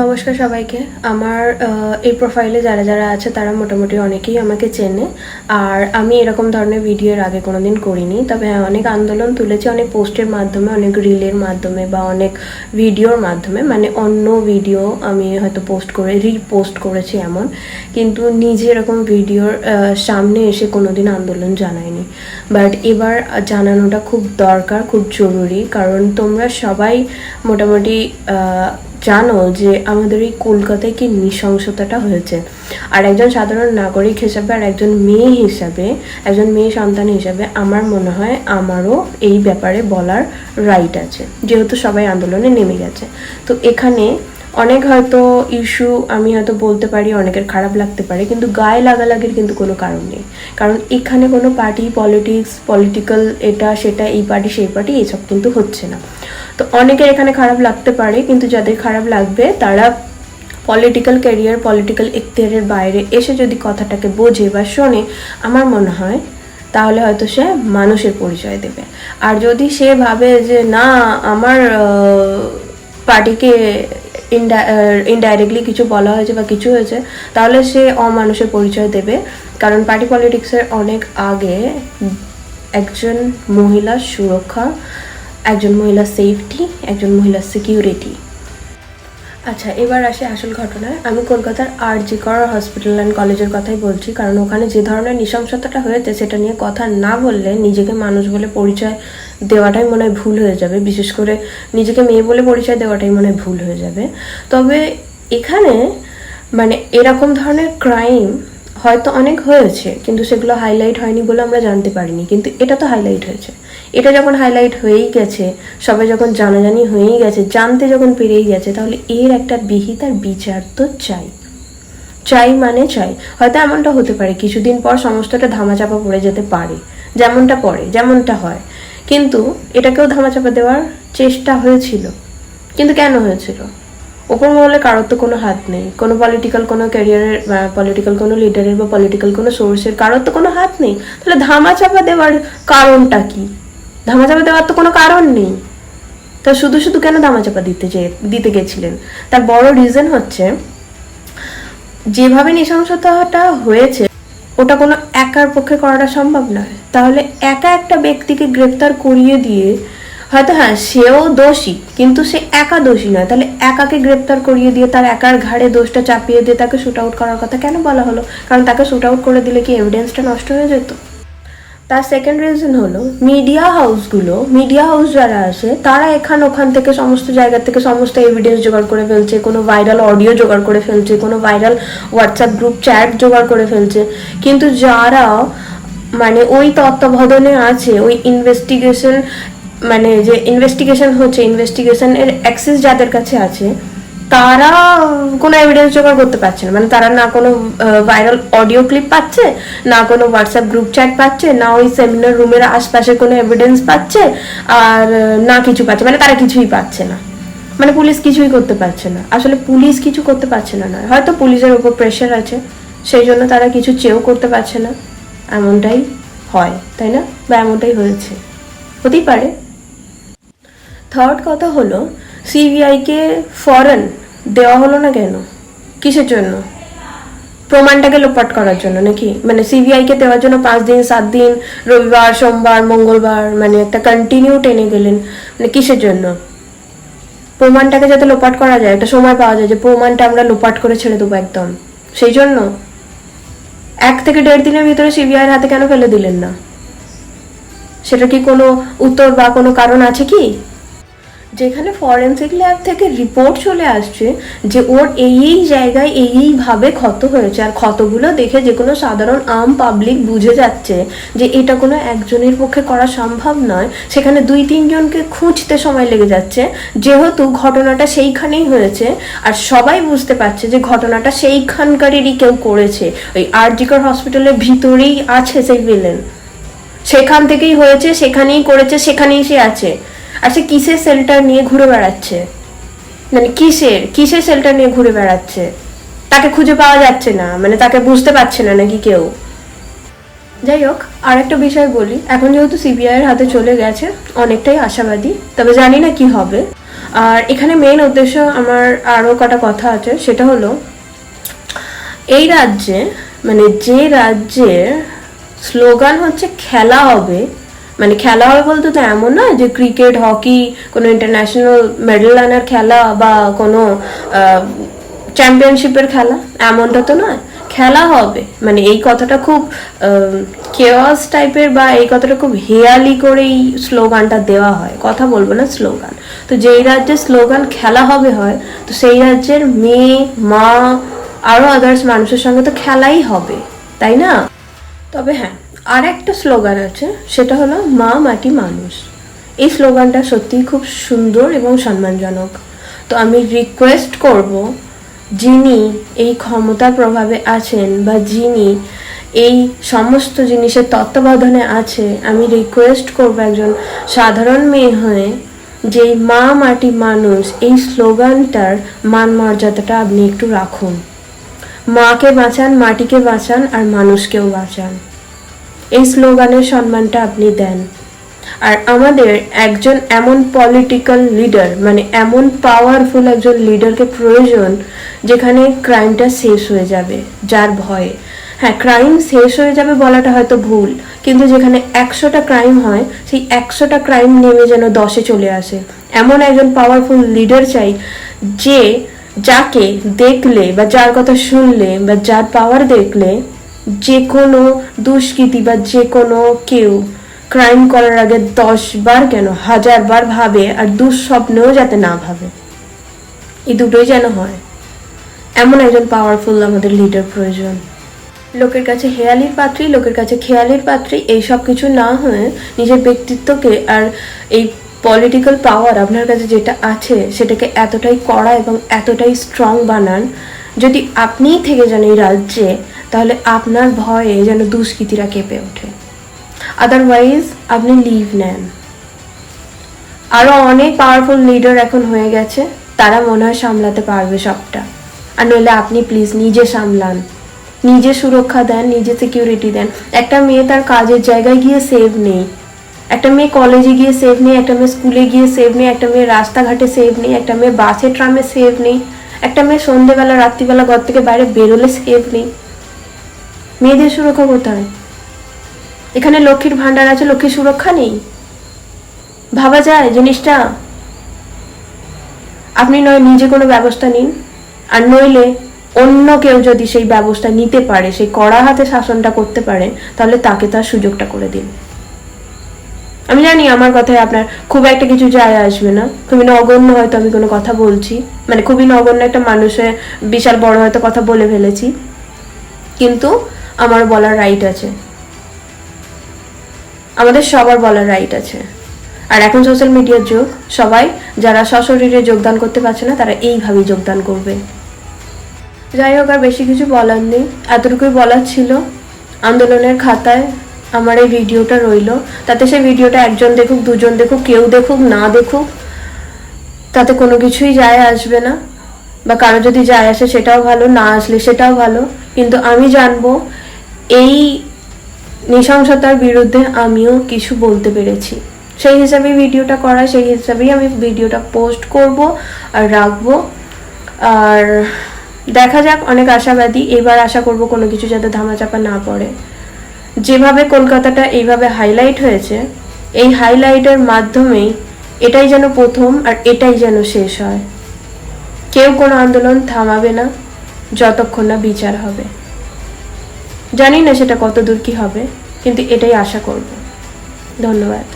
নমস্কার সবাইকে। আমার এই প্রোফাইলে যারা যারা আছে তারা মোটামুটি অনেকেই আমাকে চেনে। আর আমি এরকম ধরনের ভিডিও এর আগে কোনোদিন করিনি তবে হ্যাঁ, অনেক আন্দোলন তুলেছি অনেক পোস্টের মাধ্যমে অনেক রিলের মাধ্যমে বা অনেক ভিডিওর মাধ্যমে। মানে অন্য ভিডিও আমি হয়তো পোস্ট করে রিপোস্ট করেছি এমন। কিন্তু নিজে এরকম ভিডিওর সামনে এসে কোনোদিন আন্দোলন জানায়নি বাট এবার জানানোটা খুব দরকার খুব জরুরি। কারণ তোমরা সবাই মোটামুটি জানো যে আমাদের এই কলকাতায় কি নৃশংসতাটা হয়েছে। আর একজন সাধারণ নাগরিক হিসাবে আর একজন মেয়ে হিসাবে, একজন মেয়ে সন্তান হিসাবে আমার মনে হয় আমারও এই ব্যাপারে বলার রাইট আছে। যেহেতু সবাই আন্দোলনে নেমে গেছে। তো এখানে অনেক হয়তো ইস্যু আমি হয়তো বলতে পারি, অনেকের খারাপ লাগতে পারে, কিন্তু গায়ে লাগালাগির কিন্তু কোনো কারণ নেই। কারণ এখানে কোনো পার্টি পলিটিক্স পলিটিক্যাল এটা, সেটা, এই পার্টি সেই পার্টি এইসব কিন্তু হচ্ছে না। তো অনেকের এখানে খারাপ লাগতে পারে, কিন্তু যাদের খারাপ লাগবে, তারা পলিটিক্যাল ক্যারিয়ার পলিটিক্যাল এখতিয়ারের বাইরে এসে যদি কথাটাকে বোঝে বা শোনে, আমার মনে হয় তাহলে হয়তো সে মানুষের পরিচয় দেবে। আর যদি সে ভাবে যে না, আমার পার্টিকে ইনডাইরেক্টলি কিছু বলা হয়েছে বা কিছু হয়েছে, তাহলে সে অমানুষের পরিচয় দেবে। কারণ পার্টি পলিটিক্সের অনেক আগে একজন মহিলা সুরক্ষা একজন মহিলা সেফটি একজন মহিলা সিকিউরিটি আচ্ছা এবার আসে আসল ঘটনায়। আমি কলকাতার আর জি কর হসপিটাল অ্যান্ড কলেজের কথাই বলছি, কারণ ওখানে যে ধরনের নৃশংসতাটা হয়েছে, সেটা নিয়ে কথা না বললে নিজেকে মানুষ বলে পরিচয় দেওয়াটাই মনে হয় ভুল হয়ে যাবে। বিশেষ করে নিজেকে মেয়ে বলে পরিচয় দেওয়াটাই মনে হয় ভুল হয়ে যাবে। তবে এখানে মানে এরকম ধরনের ক্রাইম হয়তো অনেক হয়েছে, কিন্তু সেগুলো হাইলাইট হয়নি বলে আমরা জানতে পারিনি। কিন্তু এটা তো হাইলাইট হয়েছে। এটা যখন হাইলাইট হয়েই গেছে, সবাই যখন জানাজানি হয়েই গেছে, জানতে যখন পেরেই গেছে, তাহলে এর একটা বিহিত আর বিচার তো চাই। চাই মানে চাই। হয়তো এমনটা হতে পারে, কিছুদিন পর সমস্তটা ধামাচাপা পড়ে যেতে পারে। যেমনটা পড়ে, যেমনটা হয়। কিন্তু এটাকেও ধামাচাপা দেওয়ার চেষ্টা হয়েছিল। কিন্তু কেন হয়েছিল? ওপর মহলে কারোর তো কোনো হাত নেই। কোনো পলিটিক্যাল কোনো ক্যারিয়ারের পলিটিক্যাল কোনো লিডারের বা পলিটিক্যাল কোনো সোর্সের কারোর তো কোনো হাত নেই। তাহলে ধামাচাপা দেওয়ার কারণটা কি? ধামাচাপা দেওয়ার তো কোনো কারণ নেই। তা শুধু শুধু কেন ধামাচাপা দিতে চেয়ে দিতে গেছিলেন? তার বড় রিজন হচ্ছে, যেভাবে নৃশংসতাটা হয়েছে, ওটা কোনো একার পক্ষে করাটা সম্ভব নয়। তাহলে একা একটা ব্যক্তিকে গ্রেপ্তার করিয়ে দিয়ে হয়তো হ্যাঁ সেও দোষী, কিন্তু সে একা দোষী নয়। তাহলে একাকে গ্রেপ্তার করিয়ে দিয়ে তার একার ঘাড়ে দোষটা চাপিয়ে দিয়ে তাকে শুট আউট করার কথা কেন বলা হলো? কারণ তাকে শ্যুট আউট করে দিলে কি এভিডেন্সটা নষ্ট হয়ে যেত? তার সেকেন্ড রিজন হলো মিডিয়া হাউসগুলো মিডিয়া হাউস যারা আছে তারা এখান ওখান থেকে সমস্ত জায়গা থেকে সমস্ত এভিডেন্স জোগাড় করে ফেলছে, কোনো ভাইরাল অডিও জোগাড় করে ফেলছে, কোনো ভাইরাল হোয়াটসঅ্যাপ গ্রুপ চ্যাট জোগাড় করে ফেলছে। কিন্তু যারা মানে ওই তত্ত্বাবধানে আছে, ওই ইনভেস্টিগেশন মানে যে ইনভেস্টিগেশন হচ্ছে ইনভেস্টিগেশনের অ্যাক্সেস যাদের কাছে আছে, তারা কোনো এভিডেন্স জোগাড় করতে পারছে না। মানে তারা না কোনো ভাইরাল অডিও ক্লিপ পাচ্ছে, না কোনো হোয়াটসঅ্যাপ গ্রুপ চ্যাট পাচ্ছে, না ওই সেমিনার রুমের আশপাশে কোনো এভিডেন্স পাচ্ছে, আর না কিছু পাচ্ছে। মানে তারা কিছুই পাচ্ছে না। মানে পুলিশ কিছুই করতে পারছে না। আসলে পুলিশ কিছু করতে পারছে না, নয়। হয়তো পুলিশের উপর প্রেশার আছে, সেই জন্য তারা কিছু চেয়েও করতে পারছে না। এমনটাই হয়, তাই না? বা এমনটাই হয়েছে। হতেই পারে। থার্ড কথা হলো সিবিআইকে ফরেন দেওয়া হলো না কেন? কিসের জন্য? প্রমাণটাকে লোপাট করার জন্য নাকি? মানে সিবিআইকে দেওয়ার জন্য পাঁচ দিন, সাত দিন, রবিবার, সোমবার, মঙ্গলবার মানে একটা কন্টিনিউ টেনে গেলেন মানে কিসের জন্য? প্রমাণটাকে যাতে লোপাট করা যায়, একটা সময় পাওয়া যায় যে প্রমাণটা আমরা লোপাট করে ছেড়ে দেবো একদম। সেই জন্য এক থেকে দেড় দিনের ভিতরে সিবিআইয়ের হাতে কেন ফেলে দিলেন না? সেটা কি কোনো উত্তর বা কোনো কারণ আছে কি? যেখানে ফরেন্সিক ল্যাব থেকে রিপোর্ট চলে আসছে যে ওর এই এই জায়গায় এই এইভাবে ক্ষত হয়েছে। আর ক্ষতগুলো দেখে যে কোনো সাধারণ আম পাবলিক বুঝে যাচ্ছে যে এটা কোনো একজনের পক্ষে করা সম্ভব নয়। সেখানে দুই তিনজনকে খুঁজতে সময় লেগে যাচ্ছে। যেহেতু ঘটনাটা সেইখানেই হয়েছে, আর সবাই বুঝতে পারছে যে ঘটনাটা সেইখানকারেরই কেউ করেছে। ওই আরজিকর হসপিটালের ভিতরেই আছে সেই ভিলেন সেখান থেকেই হয়েছে, সেখানেই করেছে, সেখানেই সে আছে। সে কিসের সেল্টার নিয়ে ঘুরে বেড়াচ্ছে? মানে কিসের? কিসের সেল্টার নিয়ে ঘুরে বেড়াচ্ছে? তাকে খুঁজে পাওয়া যাচ্ছে না মানে তাকে বুঝতে পারছে না নাকি কেউ। যাই হোক আর একটা বিষয় বলি। এখন যেহেতু সিবিআই এর হাতে চলে গেছে, অনেকটাই আশাবাদী, তবে জানি না কি হবে। আর এখানে মেইন উদ্দেশ্য আমার আরও কটা কথা আছে, সেটা হলো, এই রাজ্যে মানে যে রাজ্যের স্লোগান হচ্ছে, খেলা হবে। মানে খেলা হয় বলতে তো এমন না যে ক্রিকেট হকি কোনো ইন্টারন্যাশনাল মেডেল আনার খেলা বা কোনো চ্যাম্পিয়নশিপের খেলা, এমনটা তো নয়। খেলা হবে। মানে এই কথাটা খুব কেওয়াস টাইপের বা এই কথাটা খুব হেয়ালি করে এই স্লোগানটা দেওয়া হয়। কথা বলব না স্লোগান। তো যেই রাজ্যের স্লোগান খেলা হবে হয়, তো সেই রাজ্যের মেয়ে, মা আরও আদার্স মানুষের সঙ্গে তো খেলাই হবে। তাই না? তবে হ্যাঁ আর একটা স্লোগান আছে, সেটা হলো মা মাটি মানুষ। এই স্লোগানটা সত্যিই খুব সুন্দর এবং সম্মানজনক। তো আমি রিকোয়েস্ট করব যিনি এই ক্ষমতার প্রভাবে আছেন বা যিনি এই সমস্ত জিনিসের তত্ত্বাবধানে আছে, আমি রিকোয়েস্ট করব একজন সাধারণ মেয়ে হয়ে যে মা মাটি মানুষ, এই স্লোগানটার মান মর্যাদাটা আপনি একটু রাখুন। মাকে বাঁচান, মাটিকে বাঁচান আর মানুষকেও বাঁচান। এই স্লোগানের সম্মানটা আপনি দেন। আর আমাদের একজন এমন পলিটিক্যাল লিডার মানে এমন পাওয়ারফুল একজন লিডারকে প্রয়োজন যেখানে ক্রাইমটা শেষ হয়ে যাবে, যার ভয়ে। হ্যাঁ ক্রাইম শেষ হয়ে যাবে বলাটা হয়তো ভুল, কিন্তু যেখানে একশোটা ক্রাইম হয়, সেই একশোটা ক্রাইম নেমে যেন দশে চলে আসে। এমন একজন পাওয়ারফুল লিডার চাই যে, যাকে দেখলে বা যার কথা শুনলে বা যার পাওয়ার দেখলে যে কোনো দুষ্কৃতি বা যে কোনো কেউ ক্রাইম করার আগে দশ বার কেন? হাজার বার ভাবে আর দুঃস্বপ্নেও যাতে না ভাবে। এই দুটোই যেন হয়। এমন একজন পাওয়ারফুল আমাদের লিডার প্রয়োজন। লোকের কাছে হেয়ালির পাত্রী, লোকের কাছে খেয়ালির পাত্রী, এই সব কিছু না হয়ে নিজের ব্যক্তিত্বকে আর এই পলিটিক্যাল পাওয়ার আপনার কাছে যেটা আছে, সেটাকে এতটাই কড়া এবং এতটাই স্ট্রং বানান, যদি আপনিই থেকে যান এই রাজ্যে তাহলে আপনার ভয়ে যেন দুষ্কৃতীরা কেঁপে ওঠে। আদারওয়াইজ আপনি লিভ নেন। আরও অনেক পাওয়ারফুল লিডার এখন হয়ে গেছে, তারা মনে হয় সামলাতে পারবে সবটা। আর নইলে আপনি প্লিজ নিজে সামলান। নিজে সুরক্ষা দেন, নিজে সিকিউরিটি দেন। একটা মেয়ে তার কাজের জায়গায় গিয়ে সেভ নেই। একটা মেয়ে কলেজে গিয়ে সেভ নেই, একটা মেয়ে স্কুলে গিয়ে সেভ নেই, একটা মেয়ে রাস্তাঘাটে সেভ নেই, একটা মেয়ে বাসে ট্রামে সেভ নেই, একটা মেয়ে সন্ধেবেলা, রাত্রিবেলা ঘর থেকে বাইরে বেরোলে সেভ নেই। মেয়েদের সুরক্ষা কোথায় এখানে লক্ষ্মীর ভান্ডার আছে, লক্ষ্মীর সুরক্ষা নেই। ভাবা যায় জিনিসটা। আপনি নয়, নিজে কোনো ব্যবস্থা নিন। আর নইলে অন্য কেউ যদি সেই ব্যবস্থা নিতে পারে, সেই কড়া হাতে শাসনটা করতে পারে, তাহলে তাকে তার সুযোগটা করে দিন। আমি জানি আমার কথায় আপনার খুব একটা কিছু যায় আসবে না। খুবই নগণ্য হয়তো আমি কোনো কথা বলছি। মানে খুবই নগণ্য একটা মানুষের বিশাল বড় হয়তো কথা বলে ফেলেছি। কিন্তু আমার বলার রাইট আছে। আমাদের সবার বলার রাইট আছে। আর এখন সোশ্যাল মিডিয়ার যুগ, সবাই যারা সশরীরে যোগদান করতে পারছে না, তারা এইভাবেই যোগদান করবে। যাই হোক, আর বেশি কিছু বলার নেই। এতটুকুই বলার ছিল। আন্দোলনের খাতায় আমার এই ভিডিওটা রইল। তাতে সেই ভিডিওটা একজন দেখুক, দুজন দেখুক, কেউ দেখুক, না দেখুক, তাতে কোনো কিছুই যায় আসবে না। বা কারও যদি যায় আসে, সেটাও ভালো, না আসলে সেটাও ভালো। কিন্তু আমি জানব এই নৃশংসতার বিরুদ্ধে আমিও কিছু বলতে পেরেছি। সেই হিসাবেই ভিডিওটা করা, সেই হিসাবেই আমি ভিডিওটা পোস্ট করব আর রাখব। আর দেখা যাক, অনেক আশাবাদী। এবার আশা করব কোনো কিছু যাতে ধামাচাপা না পড়ে। যেভাবে কলকাতাটা এইভাবে হাইলাইট হয়েছে, এই হাইলাইটের মাধ্যমেই এটাই যেন প্রথম আর এটাই যেন শেষ হয়। কেউ কোনো আন্দোলন থামাবে না, যতক্ষণ না বিচার হবে। জানি না সেটা কত দূর কি হবে কিন্তু এটাই আশা করব। ধন্যবাদ।